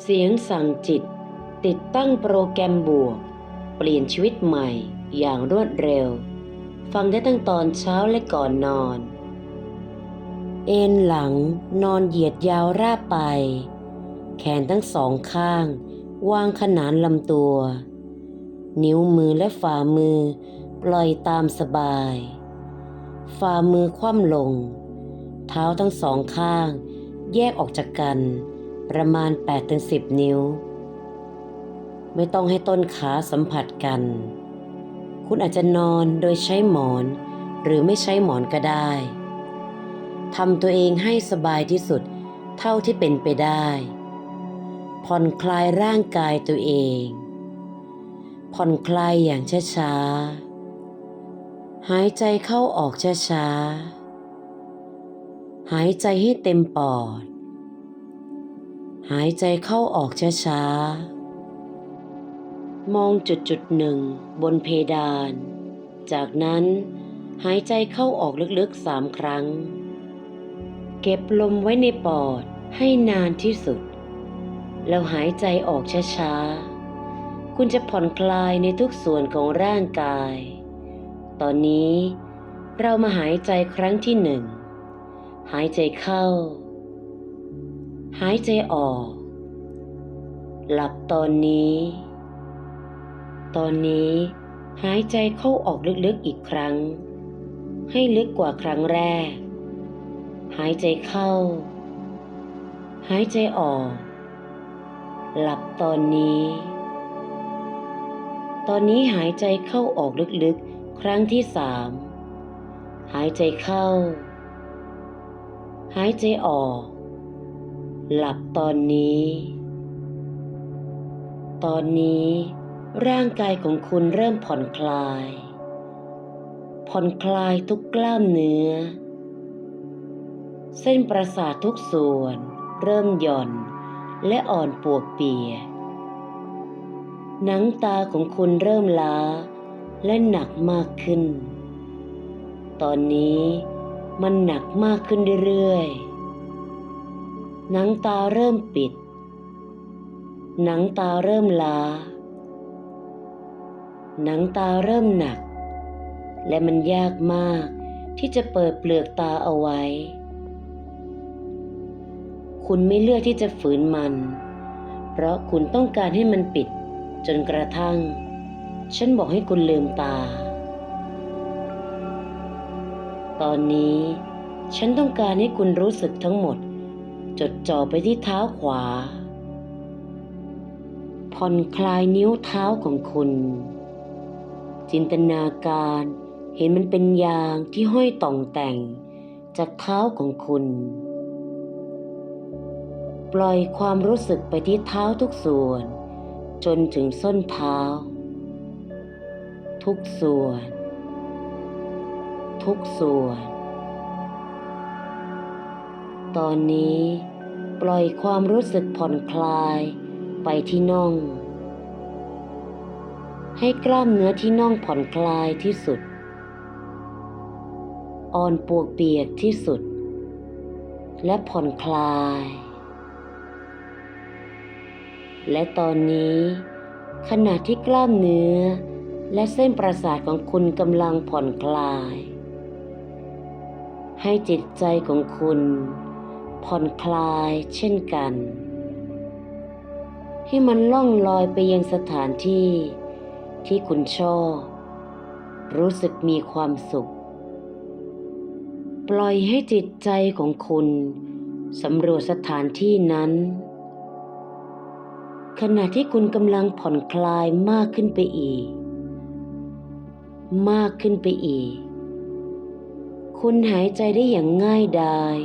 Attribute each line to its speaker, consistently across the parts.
Speaker 1: เสียงสั่งจิต ติดตั้งโปรแกรมบวก เปลี่ยนชีวิตใหม่อย่างรวดเร็ว ฟังได้ตั้งตอนเช้าและก่อนนอน เอนหลังนอนเหยียดยาวราบไป แขนทั้งสองข้าง วางขนานลำตัว นิ้วมือและฝ่ามือ ปล่อยตามสบาย ฝ่ามือคว่ำลง เท้าทั้งสองข้าง แยกออกจากกัน ประมาณ 8-10 นิ้ว ไม่ต้องให้ต้นขาสัมผัสกัน คุณอาจจะนอนโดยใช้หมอน หรือไม่ใช้หมอนก็ได้ทำตัวเองให้สบายที่สุดเท่าที่เป็นไปได้ ผ่อนคลายร่างกายตัวเอง ผ่อนคลายอย่างช้าๆ หายใจเข้าออกช้าๆ หายใจให้เต็มปอด หายใจเข้าออกช้าๆ มองจุดจุดหนึ่งบนเพดาน จากนั้นหายใจเข้าออกลึกๆสามครั้ง เก็บลมไว้ในปอดให้นานที่สุด แล้วหายใจออกช้าๆ คุณจะผ่อนคลายในทุกส่วนของร่างกาย ตอนนี้เรามาหายใจครั้งที่หนึ่ง หายใจเข้า หายใจออก หลับตอนนี้ ตอนนี้หายใจเข้าออกลึกๆอีกครั้ง ให้ลึกกว่าครั้งแรก หายใจเข้า หายใจออก หลับตอนนี้ ตอนนี้หายใจเข้าออกลึกๆ ครั้งที่สามหายใจเข้า หายใจออก หลับตอนนี้ ตอนนี้ร่างกายของคุณเริ่มผ่อนคลาย ผ่อนคลายทุกกล้ามเนื้อ เส้นประสาททุกส่วน เริ่มหย่อนและอ่อนปวกเปียกหนังตาของคุณเริ่มล้าและหนักมากขึ้น ตอนนี้มันหนักมากขึ้นเรื่อยๆ หนังตาเริ่มปิด หนังตาเริ่มลา หนังตาเริ่มหนัก และมันยากมากที่จะเปิดเปลือกตาเอาไว้ คุณไม่เลือกที่จะฝืนมัน เพราะคุณต้องการให้มันปิด จนกระทั่ง ฉันบอกให้คุณลืมตา ตอนนี้ฉันต้องการให้คุณรู้สึกทั้งหมด จดจ่อไปที่เท้าขวา ผ่อนคลายนิ้วเท้าของคุณ จินตนาการเห็นมันเป็นยางที่ห้อยต่องแต่งจากเท้าของคุณ ปล่อยความรู้สึกไปที่เท้าทุกส่วน จนถึงส้นเท้า ทุกส่วน ทุกส่วน ตอนนี้ปล่อยความรู้สึกผ่อนคลายไปที่น่อง ให้กล้ามเนื้อที่น่องผ่อนคลายที่สุด อ่อนปวกเปียกที่สุด และผ่อนคลาย และตอนนี้ ขณะที่กล้ามเนื้อ และเส้นประสาทของคุณกำลังผ่อนคลาย ให้จิตใจของคุณ ผ่อนคลายเช่นกัน ให้มันล่องลอยไปยังสถานที่ที่คุณชอบ รู้สึกมีความสุข ปล่อยให้จิตใจของคุณสำรวจสถานที่นั้น ขณะที่คุณกำลังผ่อนคลายมากขึ้นไปอีก มากขึ้นไปอีก คุณหายใจได้อย่างง่ายดาย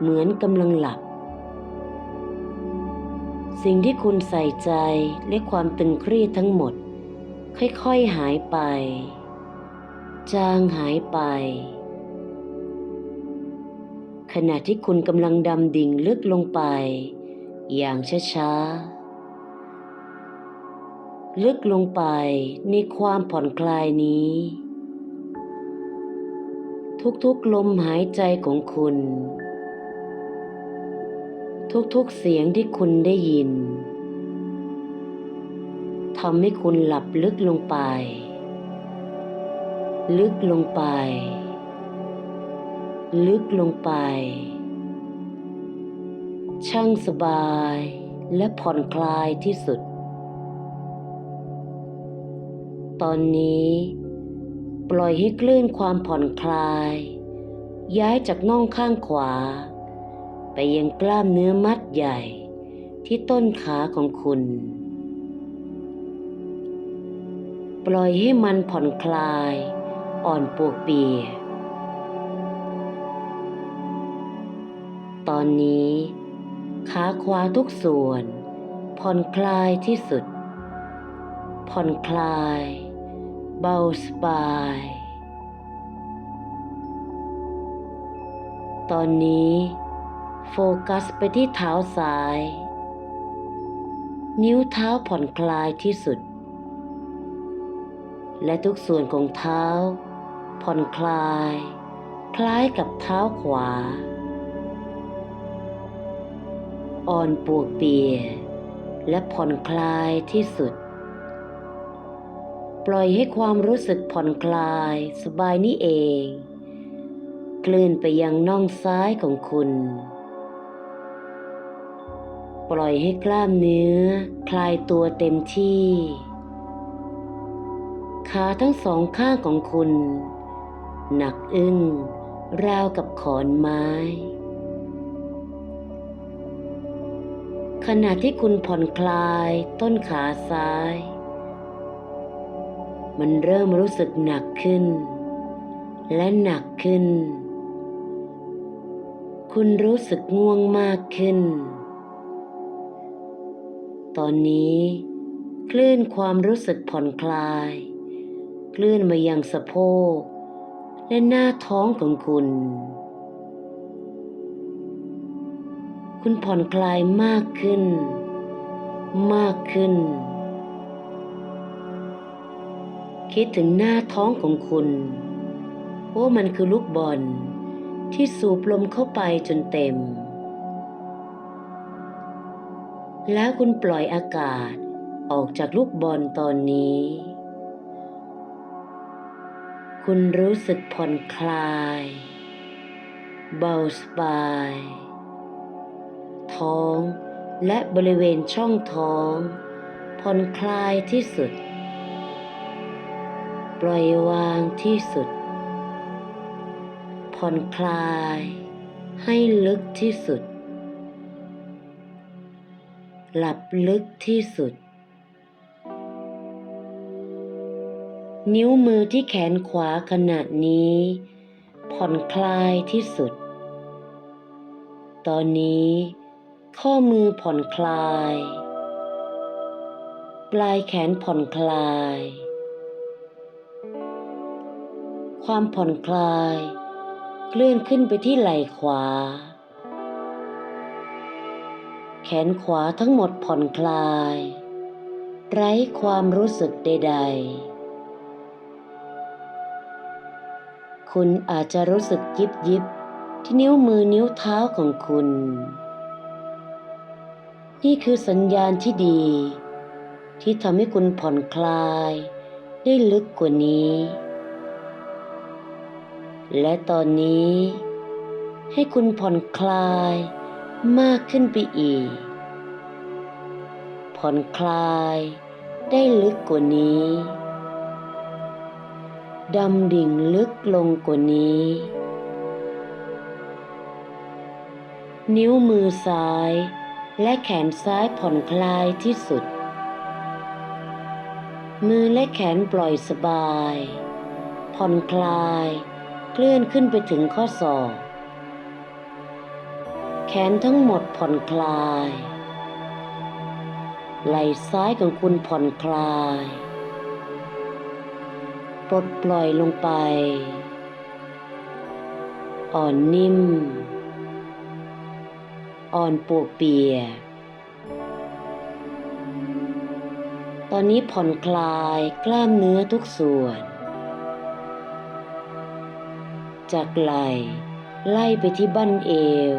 Speaker 1: เหมือนกำลังหลับ สิ่งที่คุณใส่ใจและความตึงเครียดทั้งหมด ค่อยๆหายไป จางหายไป ขณะที่คุณกำลังดำดิ่งลึกลงไป อย่างช้าๆลึกลงไปในความผ่อนคลายนี้ ทุกๆลมหายใจของคุณ ทุกๆเสียงที่คุณได้ยินทำให้คุณหลับลึกลงไป ลึกลงไป ลึกลงไป ช่างสบายและผ่อนคลายที่สุด ตอนนี้ปล่อยให้คลื่นความผ่อนคลาย ย้ายจากน่องข้างขวา ไปยังกล้ามเนื้อมัดใหญ่ ที่ต้นขาของคุณ ปล่อยให้มันผ่อนคลาย อ่อนปวกเปีย ตอนนี้ ขาขวาทุกส่วน ผ่อนคลายที่สุด ผ่อนคลาย เบาสบายตอนนี้ โฟกัสไปที่เท้าซ้าย นิ้วเท้าผ่อนคลายที่สุด และทุกส่วนของเท้า ผ่อนคลาย คล้ายกับเท้าขวา อ่อนปวกเปีย และผ่อนคลายที่สุด ปล่อยให้ความรู้สึกผ่อนคลายสบายนี่เองกลื่นไปยังน่องซ้ายของคุณ ปล่อยให้กล้ามเนื้อ คลายตัวเต็มที่ ขาทั้งสองข้างของคุณ หนักอึ้งราวกับขอนไม้ ขณะที่คุณผ่อนคลายต้นขาซ้าย มันเริ่มรู้สึกหนักขึ้น และหนักขึ้น คุณรู้สึกง่วงมากขึ้น ตอนนี้คลื่นความรู้สึกผ่อนคลาย คลื่นมายังสะโพก และหน้าท้องของคุณ คุณผ่อนคลายมากขึ้น มากขึ้น คิดถึงหน้าท้องของคุณว่ามันคือลูกบอลที่สูบลมเข้าไปจนเต็ม แล้วคุณปล่อยอากาศออกจากลูกบอลตอนนี้ คุณรู้สึกผ่อนคลาย เบาสบาย ท้องและบริเวณช่องท้อง ผ่อนคลายที่สุด ปล่อยวางที่สุด ผ่อนคลายให้ลึกที่สุด หลับลึกที่สุด นิ้วมือที่แขนขวาขณะนี้ ผ่อนคลายที่สุด ตอนนี้ ข้อมือผ่อนคลาย ปลายแขนผ่อนคลาย ความผ่อนคลาย เคลื่อนขึ้นไปที่ไหล่ขวา แขนขวาทั้งหมดผ่อนคลาย ไร้ความรู้สึกใด ๆ คุณอาจจะรู้สึกยิบยิบที่นิ้วมือนิ้วเท้าของคุณ นี่คือสัญญาณที่ดี ที่ทำให้คุณผ่อนคลาย ได้ลึกกว่านี้ และตอนนี้ให้คุณผ่อนคลาย มากขึ้นไปอีก ผ่อนคลายได้ลึกกว่านี้ ดำดิ่งลึกลงกว่านี้ นิ้วมือซ้ายและแขนซ้ายผ่อนคลายที่สุด มือและแขนปล่อยสบาย ผ่อนคลาย เคลื่อนขึ้นไปถึงข้อศอก แขนทั้งหมดผ่อนคลาย ไหล่ซ้ายของคุณผ่อนคลาย ปลดปล่อยลงไป อ่อนนิ่ม อ่อนปวกเปียกตอนนี้ผ่อนคลายกล้ามเนื้อทุกส่วน จากไหล่ไล่ไปที่บั้นเอว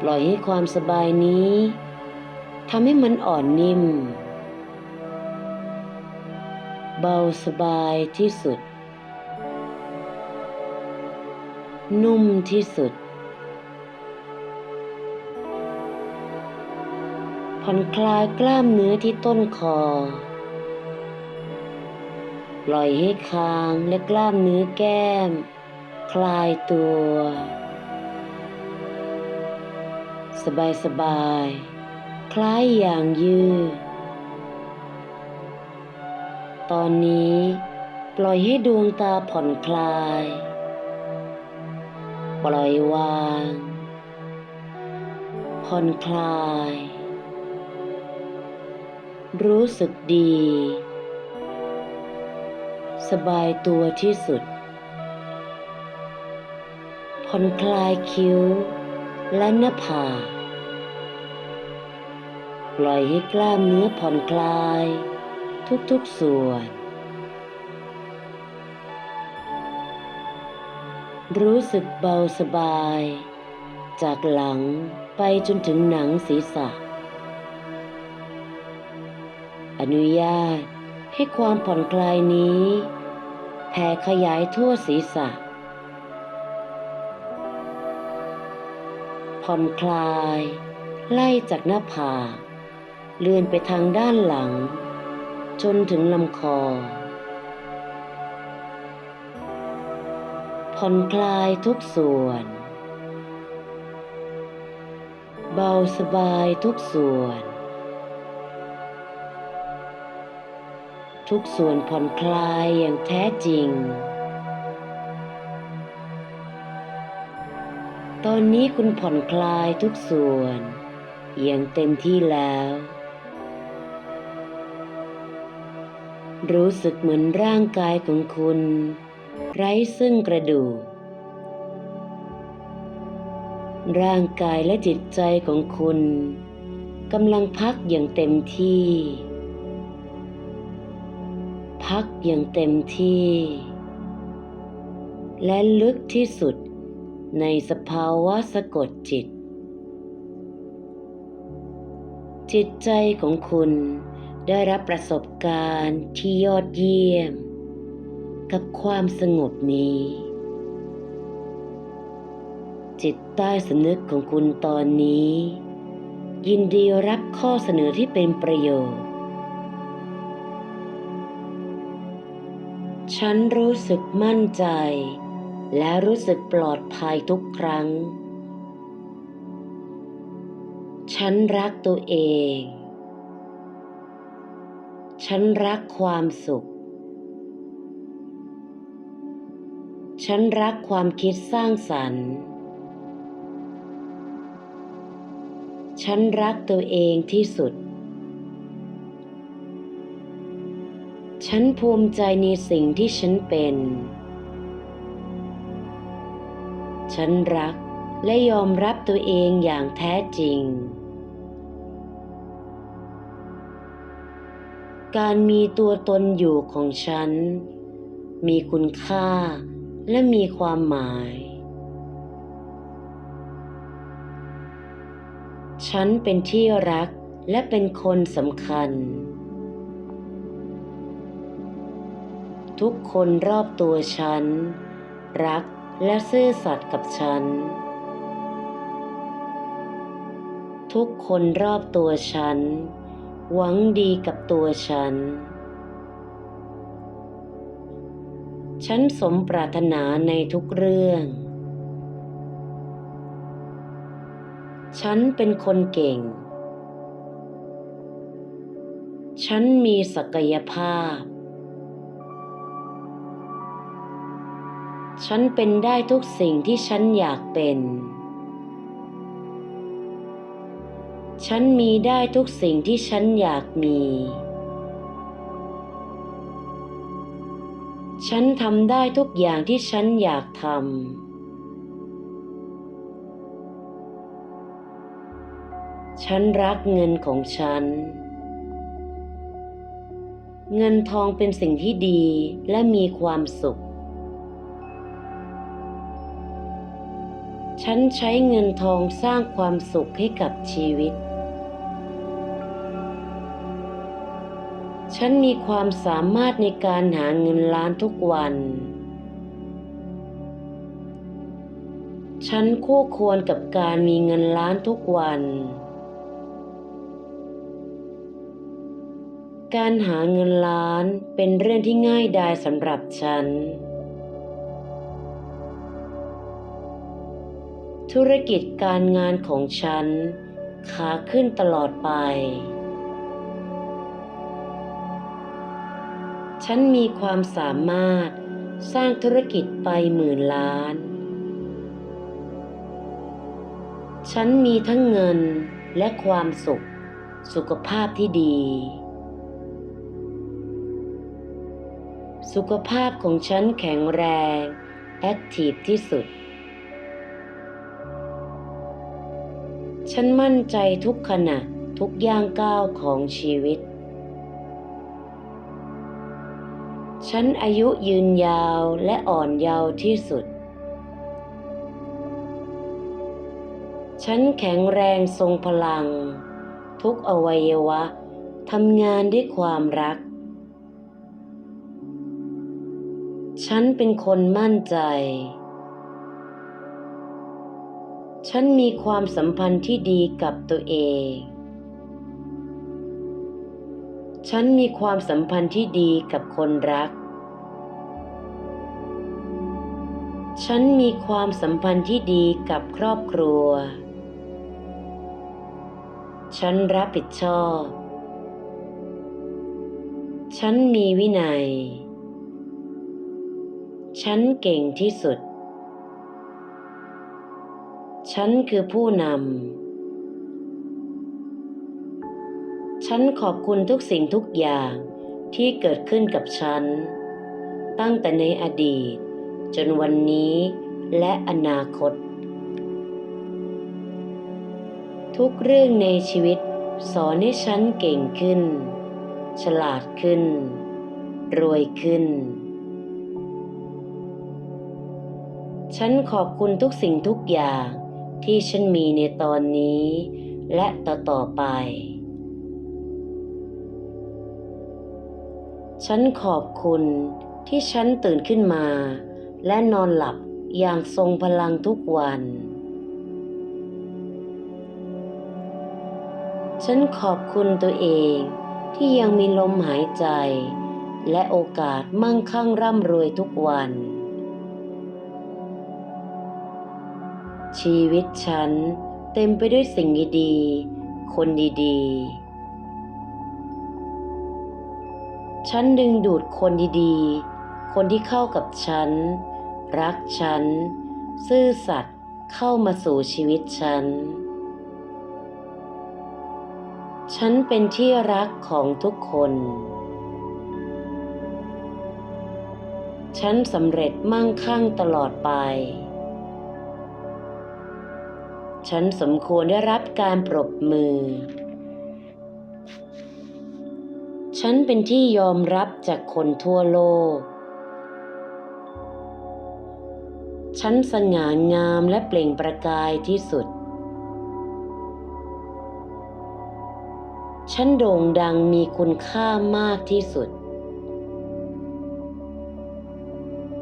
Speaker 1: ปล่อยให้ความสบายนี้ทำให้มันอ่อนนิ่ม เบาสบายที่สุด นุ่มที่สุด ผ่อนคลายกล้ามเนื้อที่ต้นคอ ปล่อยให้คางและกล้ามเนื้อแก้ม คลายตัว สบายๆ คล้ายอย่างยืด ตอนนี้ปล่อยให้ดวงตาผ่อนคลาย ปล่อยวาง ผ่อนคลาย รู้สึกดี สบายตัวที่สุด ผ่อนคลายคิ้วและหน้าผาก ปล่อยให้กล้ามเนื้อผ่อนคลาย ทุกๆส่วน รู้สึกเบาสบาย จากหลังไปจนถึงหนังศีรษะ อนุญาตให้ความผ่อนคลายนี้แผ่ขยายทั่วศีรษะ ผ่อนคลาย ไล่จากหน้าผาก เลื่อนไปทางด้านหลัง จนถึงลำคอ ผ่อนคลายทุกส่วน เบาสบายทุกส่วน ทุกส่วนผ่อนคลายอย่างแท้จริง ตอนนี้คุณผ่อนคลายทุกส่วนอย่างเต็มที่แล้ว รู้สึกเหมือนร่างกายของคุณ ไร้ซึ่งกระดูก ร่างกายและจิตใจของคุณกำลังพักอย่างเต็มที่ พักอย่างเต็มที่ และลึกที่สุดในสภาวะสะกดจิต จิตใจของคุณ ได้รับประสบการณ์ที่ยอดเยี่ยม กับความสงบนี้ จิตใต้สำนึกของคุณตอนนี้ ยินดีรับข้อเสนอที่เป็นประโยชน์ ฉันรู้สึกมั่นใจ และรู้สึกปลอดภัยทุกครั้ง ฉันรักตัวเอง ฉันรักความสุข ฉันรักความคิดสร้างสรรค์ ฉันรักตัวเองที่สุด ฉันภูมิใจในสิ่งที่ฉันเป็น ฉันรักและยอมรับตัวเองอย่างแท้จริง การมีตัวตนอยู่ของฉัน มีคุณค่าและมีความหมาย ฉันเป็นที่รักและเป็นคนสำคัญ ทุกคนรอบตัวฉัน รักและซื่อสัตย์กับฉัน ทุกคนรอบตัวฉัน หวังดีกับตัวฉัน ฉันสมปรารถนาในทุกเรื่อง ฉันเป็นคนเก่ง ฉันมีศักยภาพ ฉันเป็นได้ทุกสิ่งที่ฉันอยากเป็น ฉันมีได้ทุกสิ่งที่ฉันอยากมี ฉันทำได้ทุกอย่างที่ฉันอยากทำ ฉันรักเงินของฉัน เงินทองเป็นสิ่งที่ดีและมีความสุข ฉันใช้เงินทองสร้างความสุขให้กับชีวิต ฉันมีความสามารถในการหาเงินล้านทุกวัน ฉันคู่ควรกับการมีเงินล้านทุกวัน การหาเงินล้านเป็นเรื่องที่ง่ายดายสำหรับฉัน ธุรกิจการงานของฉันขาขึ้นตลอดไป ฉันมีความสามารถสร้างธุรกิจไปหมื่นล้าน ฉันมีทั้งเงินและความสุข สุขภาพที่ดี สุขภาพของฉันแข็งแรง แอคทีฟที่สุด ฉันมั่นใจทุกขณะทุกย่างก้าวของชีวิต ฉันอายุยืนยาวและอ่อนเยาว์ที่สุด ฉันแข็งแรงทรงพลัง ทุกอวัยวะทำงานด้วยความรัก ฉันเป็นคนมั่นใจ ฉันมีความสัมพันธ์ที่ดีกับตัวเอง ฉันมีความสัมพันธ์ที่ดีกับคนรัก ฉันมีความสัมพันธ์ที่ดีกับครอบครัว ฉันรับผิดชอบ ฉันมีวินัย ฉันเก่งที่สุด ฉันคือผู้นำ ฉันขอบคุณทุกสิ่งทุกอย่างที่เกิดขึ้นกับฉัน ตั้งแต่ในอดีต จนวันนี้และอนาคต ทุกเรื่องในชีวิตสอนให้ฉันเก่งขึ้น ฉลาดขึ้น รวยขึ้น ฉันขอบคุณทุกสิ่งทุกอย่างที่ฉันมีในตอนนี้ และต่อๆไป ฉันขอบคุณที่ฉันตื่นขึ้นมา และนอนหลับอย่างทรงพลังทุกวัน ฉันขอบคุณตัวเองที่ยังมีลมหายใจ และโอกาสมั่งคั่งร่ำรวยทุกวัน ชีวิตฉันเต็มไปด้วยสิ่งดีๆ คนดีๆ ฉันดึงดูดคนดีๆ คนที่เข้ากับฉัน รักฉัน ซื่อสัตย์เข้ามาสู่ชีวิตฉัน ฉันเป็นที่รักของทุกคน ฉันสำเร็จมั่งคั่งตลอดไป ฉันสมควรได้รับการปรบมือ ฉันเป็นที่ยอมรับจากคนทั่วโลก ฉันสง่างามและเปล่งประกายที่สุด ฉันโด่งดังมีคุณค่ามากที่สุด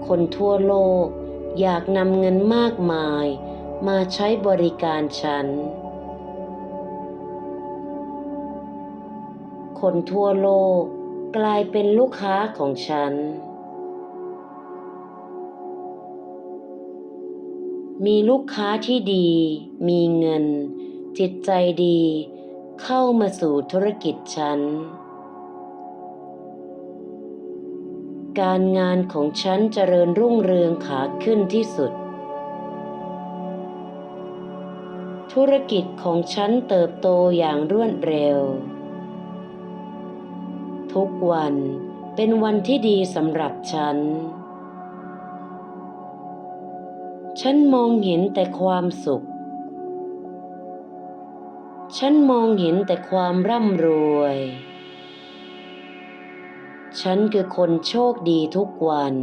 Speaker 1: คนทั่วโลกอยากนำเงินมากมายมาใช้บริการฉัน คนทั่วโลกกลายเป็นลูกค้าของฉัน มีลูกค้าที่ดี มีเงิน จิตใจดี เข้ามาสู่ธุรกิจฉัน การงานของฉันเจริญรุ่งเรืองขาขึ้นที่สุด ธุรกิจของฉันเติบโตอย่างรวดเร็ว ทุกวันเป็นวันที่ดีสำหรับฉัน ฉันมองเห็นแต่ความสุข ฉันมองเห็นแต่ความร่ำรวย ฉันคือคนโชคดีทุกวัน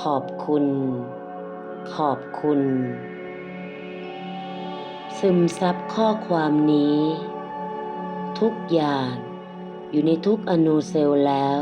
Speaker 1: ขอบคุณ ขอบคุณ ซึมซับข้อความนี้ ทุกอย่าง อยู่ในทุกอนูเซลล์แล้ว